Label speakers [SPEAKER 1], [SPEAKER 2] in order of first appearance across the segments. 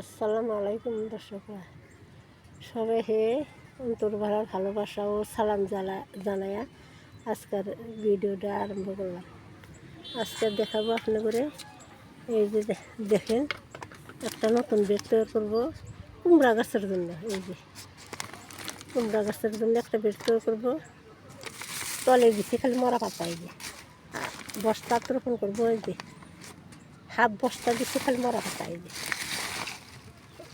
[SPEAKER 1] আসসালামু আলাইকুম দর্শকরা। সবাই হে অন্তর ভরা ভালোবাসা ও সালাম জানা জানায়া আজকের ভিডিওটা আরম্ভ করলাম। আজকে দেখাবো আপনাদের, এই যে দেখেন, একটা নতুন বেড তৈরি করব কুমড়া গাছের জন্য, এই যে। কুমড়া গাছের জন্য একটা বেড তৈরি করব। তলে দিচ্ছি খালি মরা পাতা, এই যে। বস্তা রোপণ করব, এই যে। হাফ বস্তা দিচ্ছি খালি মরা পাতা, এই যে।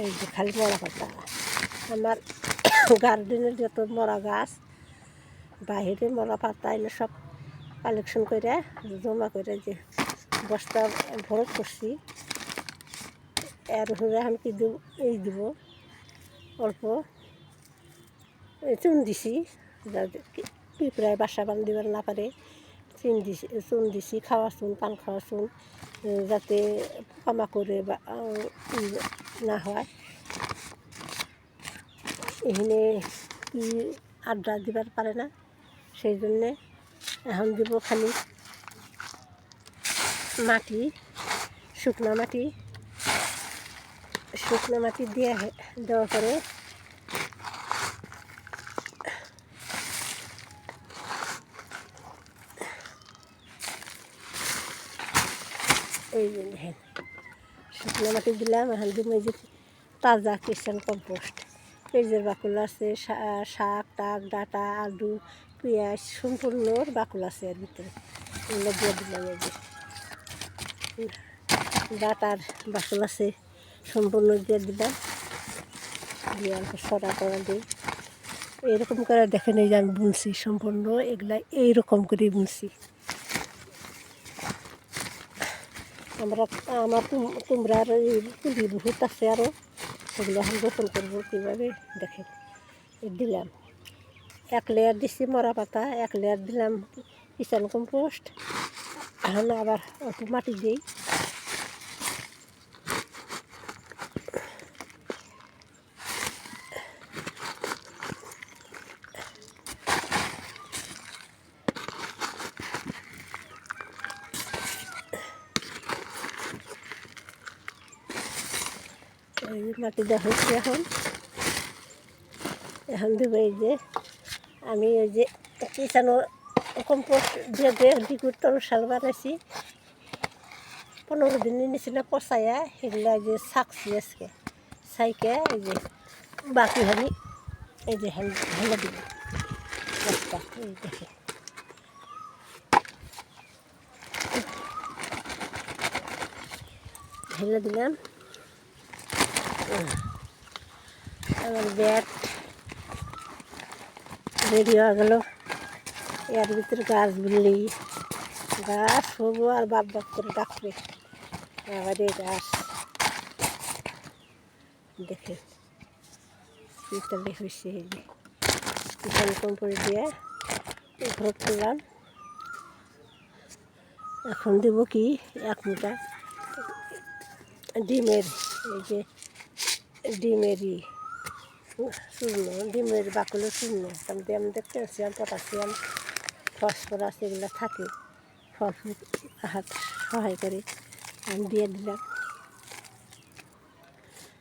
[SPEAKER 1] এই যে খালি মরা পাতা। আমার গার্ডেনের যত মরা গাছ বাহিরে মরা পাতা এনে সব কালেকশন করে জমা করে যে বস্তা ভরত করছি। এর উপরে আমি কি দেব? এই দিব। অল্প চুন দিছি। পিঁপড়ায় বাসা বান্ধিবার না পারে। চুন দিছি চুন দিছি খাওয়া চুন, পান খাওয়া চুন। যাতে পোকামাকড়ে বা আহ, ই না হয়। এখানে কি আড্ডা দিবার পারে না সেই জন্যে এখন দিব খালি মাটি শুকনো মাটি। শুকনো মাটি দিয়ে দেওয়া পরে এই যে দেখেন শুকনো মাটি দিলাম তাজা কিচেন কম্পোস্ট পেঁয়াজের বাকুল আছে শাক, টাক, ডাটা, আলু, পেঁয়াজ, সম্পূর্ণ বাকুল আছে এর ভিতরে। এগুলো দিয়ে দিলাম এই যে। ডাটার বাকুল আছে, সম্পূর্ণ দিয়ে দিলাম। দিয়ে অল্প সরা করা দিই এইরকম করে দেখেন এই যে আমি বুনছি সম্পূর্ণ, এগুলা এইরকম করে বুনছি। আমরা আমার কুম- কুমড়ার কুলি বহুত আছে আরও সেগুলো এখন কৰিব করব কীভাবে? দেখেন দিলাম। এক লেয়ার দিছি মরা পাতা, এক লেয়ার দিলাম কিচেন কম্পোস্ট এখন আবার মাটি দিই। মাটি দেওয়া হচ্ছে এখন। এখন দেবো এই যে, আমি ওই যে কিষানো কম্পোস্ট দিয়ে দিয়ে ডিকুর তরুণ শাল বানাইছি। পনেরো দিন নিয়েছিল পচাইয়া সেগুলা যে চাকছি আজকে। চাইকে এই যে বাকি হানি এই যে হেল দিব। এই হেলে দিলাম। আমার ব্যাট রেডি হয়ে গেল। এর ভিতরে গাছ বুনলি গাছ হব আর বাপ বাপ করে ডাকবে। আবার এই গাছ। দেখে পিতলে হয়েছে। এই যে কিষান কম্পনি দিয়ে ঘর তুললাম এখন দেব কি এক মুঠা ডিমের, এই যে ডিমেরই চূর্ণ, ডিমের বাকুলো চূর্ণ। তার মধ্যে আমাদের ক্যালসিয়াম পটাশিয়াম, ফসফরাস এগুলো থাকে। ফল হাত সহায় করে। আমি দিয়ে দিলাম।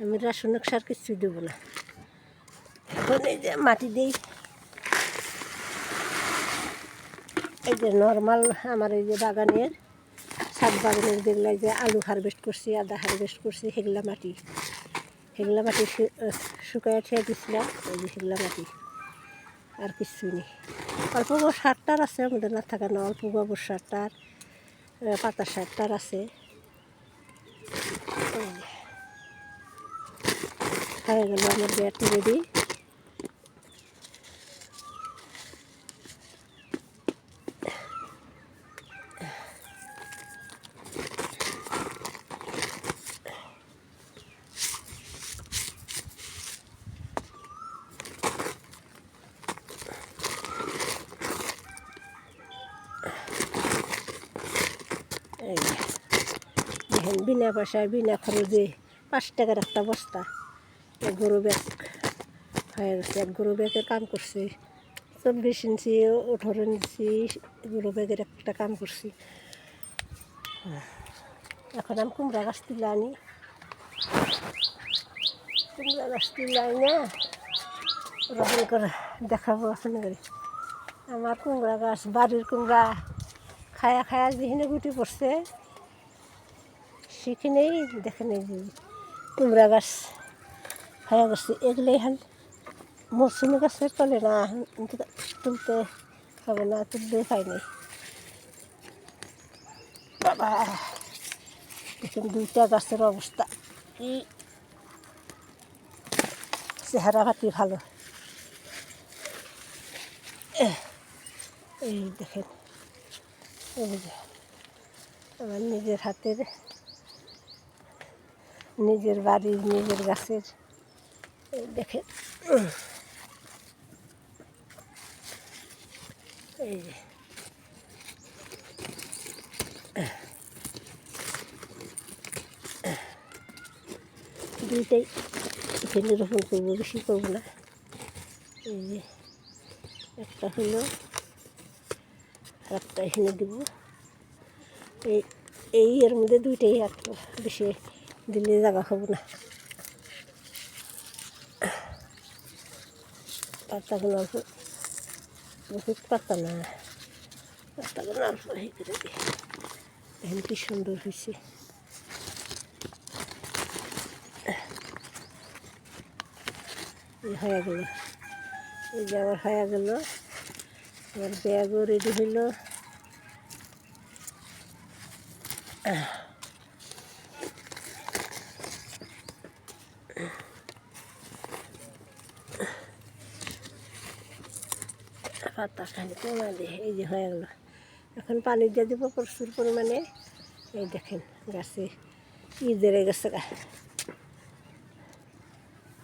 [SPEAKER 1] আমি রাসায়নিক সার কিছু দেবো না। এখন এই যে মাটি দিই। এই যে নর্মাল আমার এই যে বাগানের শাক বাগানের যেগুলো যে আলু হারভেস্ট করছি, আদা হারভেস্ট করছি, সেগুলা মাটি। সেগুলা মাটি শুকায় ছেড়ে দিছিলাম, এই যে সেগুলা মাটি। আর কিছু নেই। অল্প গোবর সারটার আছে, আমাদের না থাকা না, অল্প গোবর সারটার পাতা সারটার আছে। হয়ে গেল, আমার ব্যাট রেডি এই যে। দেখেন বিনা পয়সায়, বিনা খরচে পাঁচ টাকার একটা বস্তা। এক গরু ব্যাগ হয়ে গেছে। এক গরু ব্যাগের কাম করছে। চব্বিশ ইঞ্চি, আঠারো ইঞ্চি গরু ব্যাগের একটা কাম করছি। এখন আমি কুমড়া গাছ তুলে আনি। কুমড়া গাছটি লাইনে রোপণ করে দেখাবো আপনাদের আমার কুমড়া গাছ, বাড়ির কুমড়া, খায়া খায়া যেখানে গুটি পড়ছে সেখানেই দেখেন এই যে কুমড়া গাছ খায়া গেছে এগুলোই হাল। মৌসুমি গাছের তলে না তুলতে হবে না, তুলতে পাই নাই। বাবা, দেখুন দুইটা গাছের অবস্থা, কি চেহারা পাতি ভালো। এই দেখেন আমার নিজের হাতের নিজের বাড়ির নিজের গাছের দেখেন এই যে। দুইটাই এখানে রোপণ করব, বেশি করব না। এই যে, একটা হলো একটা এখানে দিব। এই এই এর মধ্যে দুইটাই রাখব বেশি দিলে জায়গা খাব না। পাতাগুলো অল্প বহুত পাতা না। পাতাগুলো অল্প হয়ে এখন কি? সুন্দর হয়েছে হয়ে গেল। এই যে আমার হয়ে গেল। আমার ব্যাগও রেডি হইল। পাতা কমা দিয়ে এই যে হয়ে গেল এখন পানি দিয়ে দিব প্রচুর পরিমাণে এই দেখেন গাছে ঈদের গেছে। গা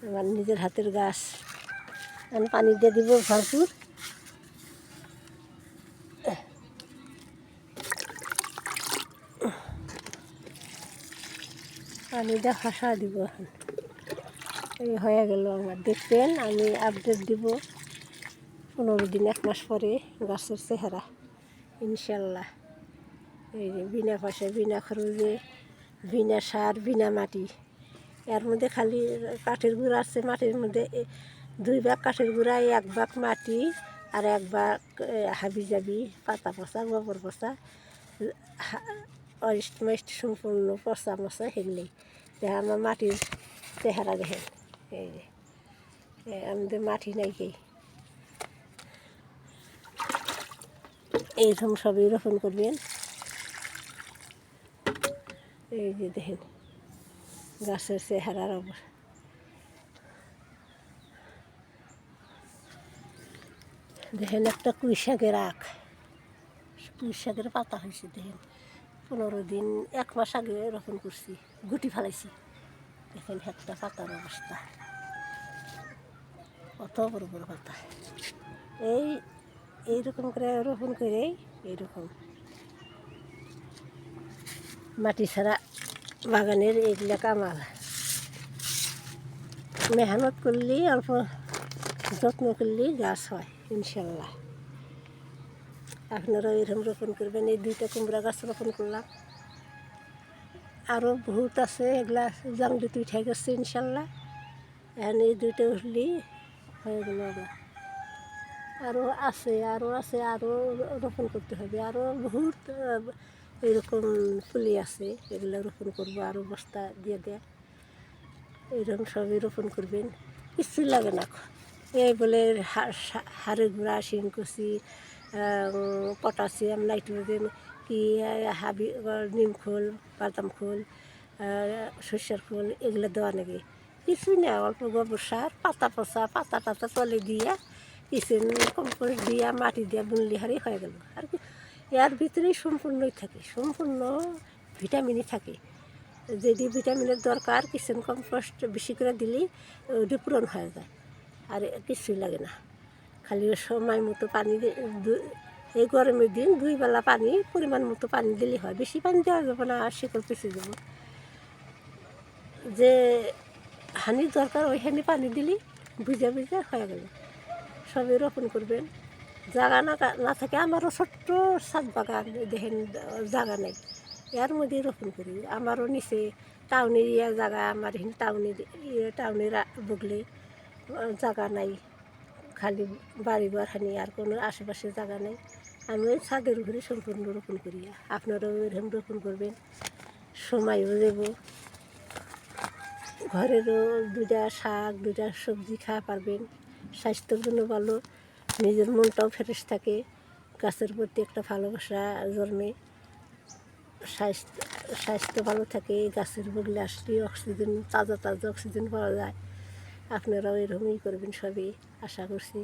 [SPEAKER 1] আমার নিজের হাতের গাছ আমি পানি দিয়ে দিব ভরপুর। পানি দিয়ে ফাঁসা দিব এখন। এই হয়ে গেল আমার। দেখবেন, আমি আপডেট দিব। পনেরো দিন, এক মাস পরে গাছের চেহারা, ইনশাল্লাহ। এই যে বিনা পয়সা বিনা খরচে, বিনা সার, বিনা মাটি। এর মধ্যে খালি কাঠের গুঁড়া আছে, মাটির মধ্যে দুই ভাগ কাঠের গুঁড়া, এক ভাগ মাটি আর এক ভাগ হাবি জাবি, পাতা পচা, গোবর পচা অরিষ্ট মাইষ্ট সম্পূর্ণ পচা মচা সেগুলি দেখা, আমার মাটির চেহারা দেখেন। এই যে আমাদের মাটি নাই কি? এইরকম সবই রোপণ করবেন। এই যে দেখেন, গাছের চেহারার অবস্থা। দেখেন একটা কুই শাকের আখ। কুই শাকের পাতা হয়েছে, দেখেন। পনেরো দিন, এক মাস আগে রোপণ করছি, গুটি ফেলাইছি। দেখেন একটা পাতার অবস্থা। কত বড় বড় পাতা। এই এইরকম করে রোপণ করে এইরকম মাটি ছাড়া বাগানের এগুলা কামাল মেহনত করলে অল্প যত্ন করলে গাছ হয়, ইনশাল্লাহ। আপনারা এরকম রোপণ করবেন। এই দুইটা কুমড়া গাছ রোপণ করলাম। আরও বহুত আছে, এগুলা জাংলিতে উঠে গেছে, ইনশাল্লাহ। এখন এই দুইটা উঠলেই হয়ে গেল আবার। আরও আছে আরও আছে আরও রোপণ করতে হবে। আরও বহুত এরকম ফুলি আছে, এগুলো রোপণ করব আরও বস্তা দিয়ে দেয়। এরকম সবই রোপণ করবেন। কিছুই লাগে না। এই বলে হাড়ের গুঁড়া, শিংকুচি পটাশিয়াম, নাইট্রোজেন, কি হাবি, নিম খোল, বাদাম খোল সর্ষের খোল, এগুলো দেওয়া নাকি কিছুই না, অল্প গোবর সার, পাতা পচা, পাতা টাতা তলে দিয়ে কিচেন কম্পোস্ট দিয়া মাটি দিয়া বুনলি হারি হয়ে গেল। আর এর ভিতরেই সম্পূর্ণই থাকে, সম্পূর্ণ ভিটামিনই থাকে। যদি ভিটামিনের দরকার, কিচেন কম্পোস্ট বেশি করে দিলেই ওটি পূরণ হয়ে যায়। আর কিছুই লাগে না। খালি সময় মতো পানি এই গরমের দিন দুই বেলা পানি, পরিমাণ মতো পানি দিলেই হয়। বেশি পানি দেওয়া যাবে না, আর শিকড় পিছিয়ে যাব। যে হানি দরকার ওইখানে পানি দিলেই বুঝে বুঝে হয়ে গেল। সবই রোপণ করবেন। জায়গা না না থাকে আমারও ছোট্ট সাত বাগান দেখেন, জায়গা নেই। এর মধ্যে রোপণ করি। আমারও নিচে টাউনের ইয়া জায়গা, আমার এখানে টাউনের ইয়ে টাউনের বগলে জায়গা নাই। খালি বাড়ি বাড়ানি আর কোনো আশেপাশে জায়গা নেই। আমি ওই ছাদের উপরে সম্পূর্ণ রোপণ করি। আপনারাও এরকম রোপণ করবেন। সময়ও দেব। ঘরেরও দুটা শাক দুটা সবজি খাওয়া পারবেন। স্বাস্থ্যের জন্য ভালো, নিজের মনটাও ফ্রেশ থাকে, গাছের প্রতি একটা ভালোবাসা জন্মে। স্বাস্থ্য স্বাস্থ্য ভালো থাকে, গাছের বগলে আসলে অক্সিজেন তাজা তাজা অক্সিজেন পাওয়া যায়। আপনারাও এরকমই করবেন সবই, আশা করছি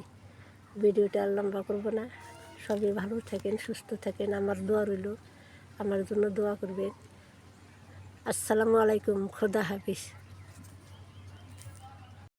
[SPEAKER 1] ভিডিওটা আর লম্বা করব না। সবই ভালো থাকেন, সুস্থ থাকেন, আমার দোয়া রইল, আমার জন্য দোয়া করবেন। আসসালামু আলাইকুম, খোদা হাফিজ।